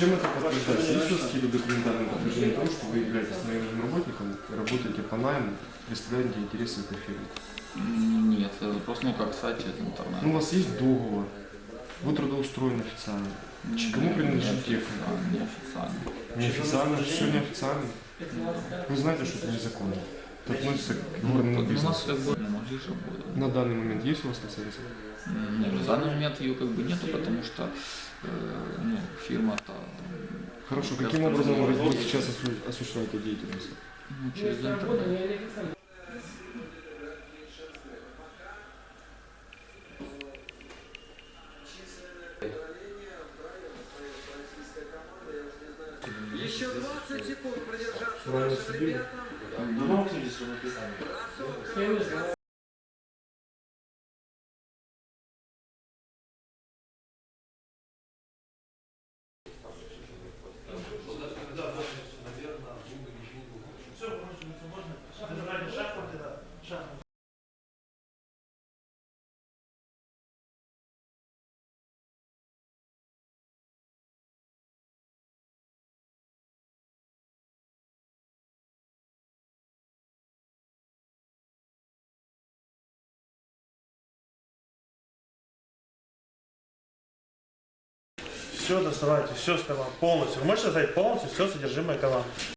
Чем это подтверждается? Есть у вас какие-то документальные подтверждения того, что вы являетесь наемным работником, работаете по найму, представляете интересы этой фирмы? Нет, это просто ну как сайт через интернет. Ну, у вас есть договор, вы трудоустроены официально. М, Кому принадлежит не техника? официально, Неофициально. Неофициально, все неофициально. Вы знаете, что это незаконно. Это относится к горному Ну, у нас как бы. На данный момент есть у вас? М, Нет, в данный момент ее как бы нету, потому что э, ну, фирма-то Хорошо, Я каким образом вы сейчас осу- осуществляете деятельность? ну, через интернет. Еще 20 секунд продержаться. Нашим ребятам. Все доставайте, все с колонн, полностью. Вы можете достать полностью все содержимое колонн.